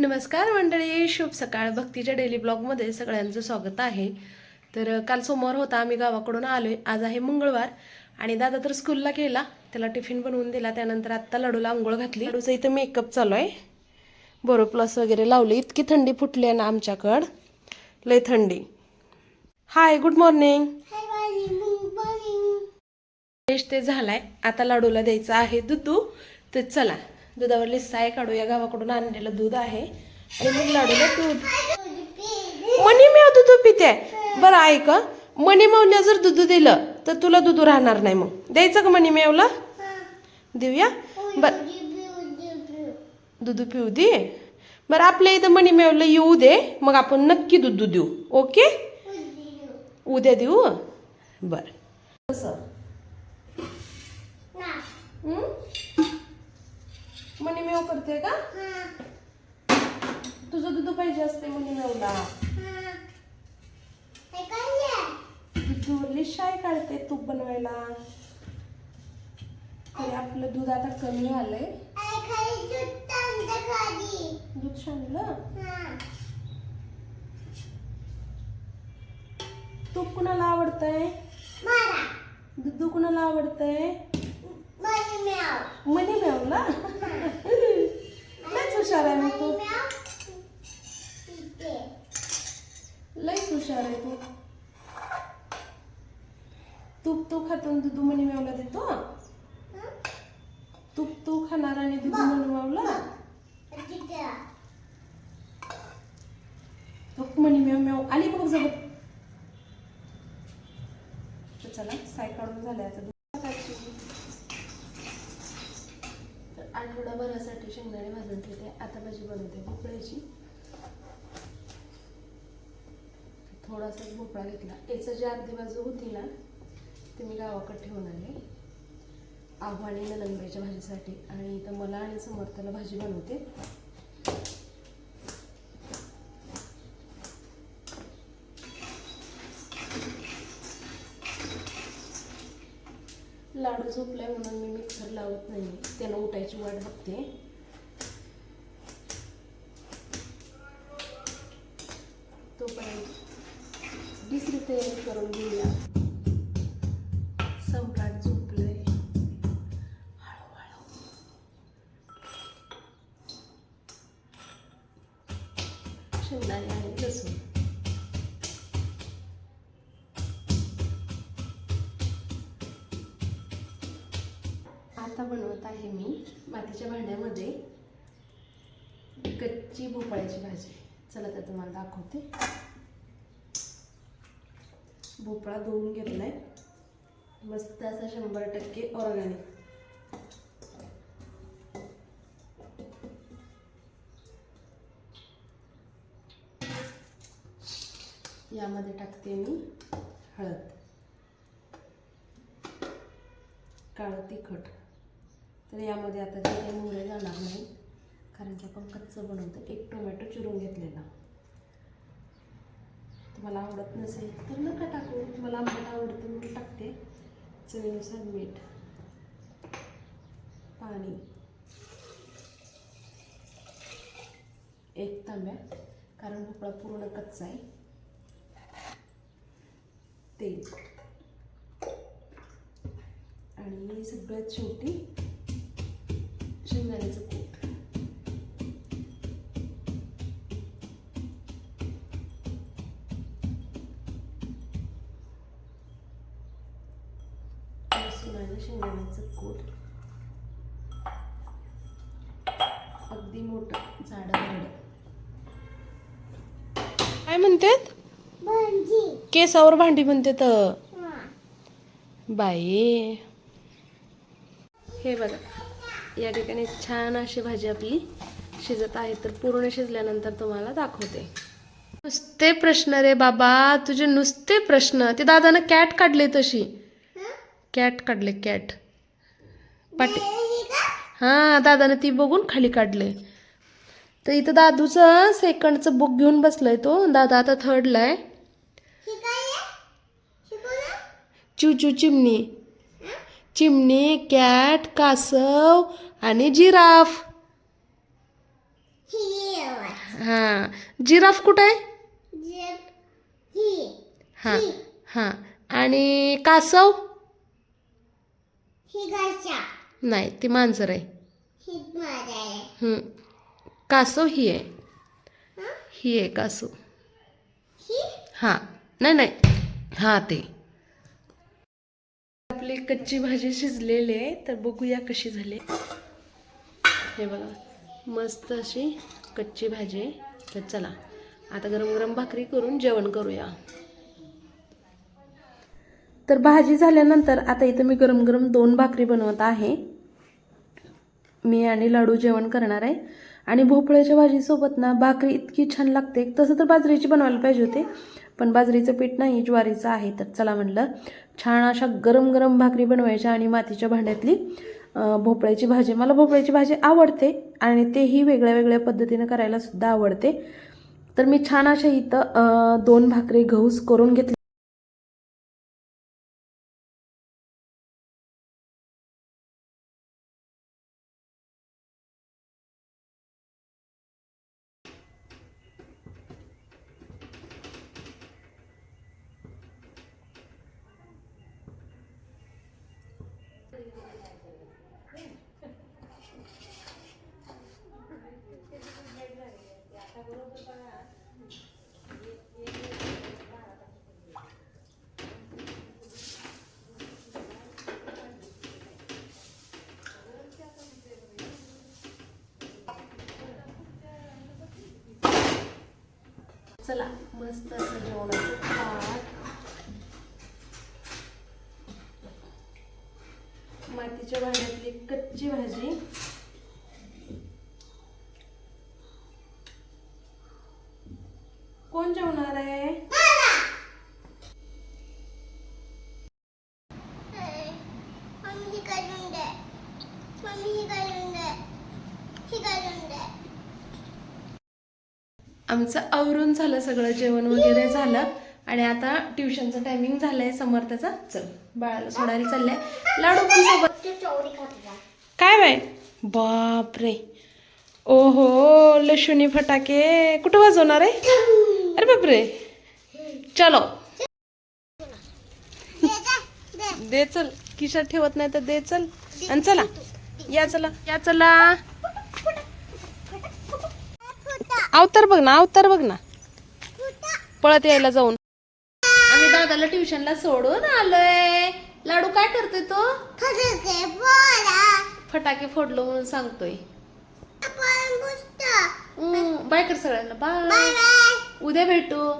नमस्कार मंडळी शुभ सकाळ. भक्तीच्या डेली ब्लॉगमध्ये सगळ्यांचं स्वागत आहे. तर काल सोमवार होता आम्ही गावाकडून आलोय. आज आहे मंगळवार आणि दादा तर स्कूलला गेला. त्याला टिफिन बनवून दिला. त्यानंतर आत्ता लाडूला आंघोळ घातली. लाडूचा इथं मेकअप चालू आहे. बोरो प्लस वगैरे लावली. इतकी थंडी फुटली आहे ना आमच्याकडं. लय थंडी. हाय गुड मॉर्निंग ते झालाय. आता लाडूला द्यायचं आहे दूध. तर चला. दुधावर लिस्साय काढूया गावाकडून आणलेलं दूध आहे. आणि मग लाडूला दूध. मनी मेव दूध पिते. बरं ऐक. मनी मेवला जर दूध दिलं तर तुला दूध राहणार नाही मग. द्यायचं का मनी मेवला देऊया. बर. दूध पिऊ दे. बरं आपल्या इथं मनी मेवला येऊ दे. मग आपण नक्की दूध देऊ. ओके? उद्या देऊ. बर. कसं? मनी मेव करते का? तुझं दूध पाहिजे असते मनी मेवला. दूधवरली शाय काढते तूप बनवायला. तरी आपलं दूध आता कमी आलंय. दूध शाणलं तूप कुणाला आवडतंय? दूध कुणाला आवडतंय? मनी मेवला लयच हुशार आहे मग तू. लयच हुशार आहे तू. तूप तू खातो आणि दूध मनी मेवला देतो तूप तू खाणार आणि दूध मनी मेवला तूप मनी मेव मेव आली बघ तर चला साय काढून झाले आता दूध टाकायची. आता आठवडाभरासाठी शेंगदाणे भाजून ठेवते आता भाजी बनवते भोपळ्याची. थोडासा भोपळा घेतला. याचं जी अर्धी बाजू होती ना ते मी गावाकडे ठेवून आले. आव्हाने नंदबाईच्या भाजीसाठी. आणि इथं मला आणि समर्थाला भाजी बनवते. लाडू झोपलाय म्हणून मी मिक्सर लावत नाही. त्यानं उठायची वाट बघते. तोपर्यंत दुसरी तयारी करून घेऊया. सम्राट झोपलंय. हळूहळू. शेंगदाणे आणि लसूण. आता बनवत आहे मी मातीच्या भांड्यामध्ये कच्ची भोपळ्याची भाजी. चला तर तुम्हाला दाखवते. भोपळा धुवून घेतलाय. मस्त असा शंभर टक्के ऑर्गॅनिक यामध्ये टाकते मी हळद. काळं तिखट. तर यामध्ये आता जे काही मुळे जाणार नाही कारण की आपण कच्चं बनवतो एक टोमॅटो चिरून घेतलेला. तुम्हाला आवडत नसेल तर नका टाकू. मला आंबट आवडतं म्हणून टाकते. चवीनुसार मीठ पाणी एक तांब्या कारण भोपळा पूर्ण कच्चा आहे. तेल. आणि सगळ्यात शेवटी शेंगदाण्याचं कूट शेंगदाण्याचं कूट अगदी मोठं झाड काय म्हणतात? केसावर भांडी म्हणते तर. बाई. हे बघा. या ठिकाणी छान अशी भाजी आपली शिजत आहे तर पूर्ण शिजल्यानंतर तुम्हाला दाखवते. नुसते प्रश्न रे बाबा तुझे नुसते प्रश्न. ते दादानं कॅट काढले तशी. कॅट काढले कॅट. पाटी हां दादानं ती बघून खाली काढले. तर इथं दादूचं सेकंडचं बुक घेऊन बसलाय तो. दादा आता थर्डला आहे. चिवचू चिमणी. चिमणी कॅट कासव आणि जिराफ. हां. जिराफ कुठं आहे? ही. हां आणि कासव? ही नाही ती मांजर आहे. ही हं. कासव ही आहे. हं? आहे कासव. ही? हां. नाही नाही. हां ते. आपली कच्ची भाजी शिजलेली आहे तर बघूया कशी झाली. हे बघा मस्त अशी कच्ची भाजी आहे. तर चला आता गरम गरम भाकरी करून जेवण करूया. तर भाजी झाल्यानंतर आता इथं मी गरम गरम दोन भाकरी बनवत आहे. मी आणि लाडू जेवण करणार आहे. आणि भोपळ्याच्या भाजीसोबत ना भाकरी इतकी छान लागते. तसं तर बाजरीची बनवायला पाहिजे होते पण बाजरीचं पीठ नाही ज्वारीचं आहे. तर चला म्हटलं छान अशा गरम गरम भाकरी बनवायच्या आणि मातीच्या भांड्यातली भोपळ्याची भाजी. मला भोपळ्याची भाजी आवडते आणि तेही वेगळ्या वेगळ्या पद्धतीनं करायला सुद्धा आवडते. तर मी छान अशा इथं दोन भाकरी घऊस करून घेतली चला मस्त असं जेवणाचं भात मातीच्या भांड्यातली कच्ची भाजी कोण जेवणार आहे मम्मी ही करून दे मम्मी ही करून दे ही करून दे आमचं आवरून झालं सगळं जेवण वगैरे झालं. आणि आता ट्युशनचं टायमिंग झालंय समर्थाचा. चल बाळाला सोडायला चाललंय. लाडू पण सोबत. काय बाय बापरे. ओहो लशुनी फटाके. कुठं वाजवणार आहे? अरे बापरे. चलो. दे चल. किशात ठेवत नाही तर दे चल. आणि चला. या चला. या चला. अवतार बघ ना अवतार बघ ना. पळत यायला जाऊन. आम्ही दादाला ट्युशनला सोडून आलोय. लाडू काय करतोय तो? फटाके फोडलो म्हणून सांगतोय. बाय कर सगळ्यांना. बाय. Bye bye. उद्या भेटू.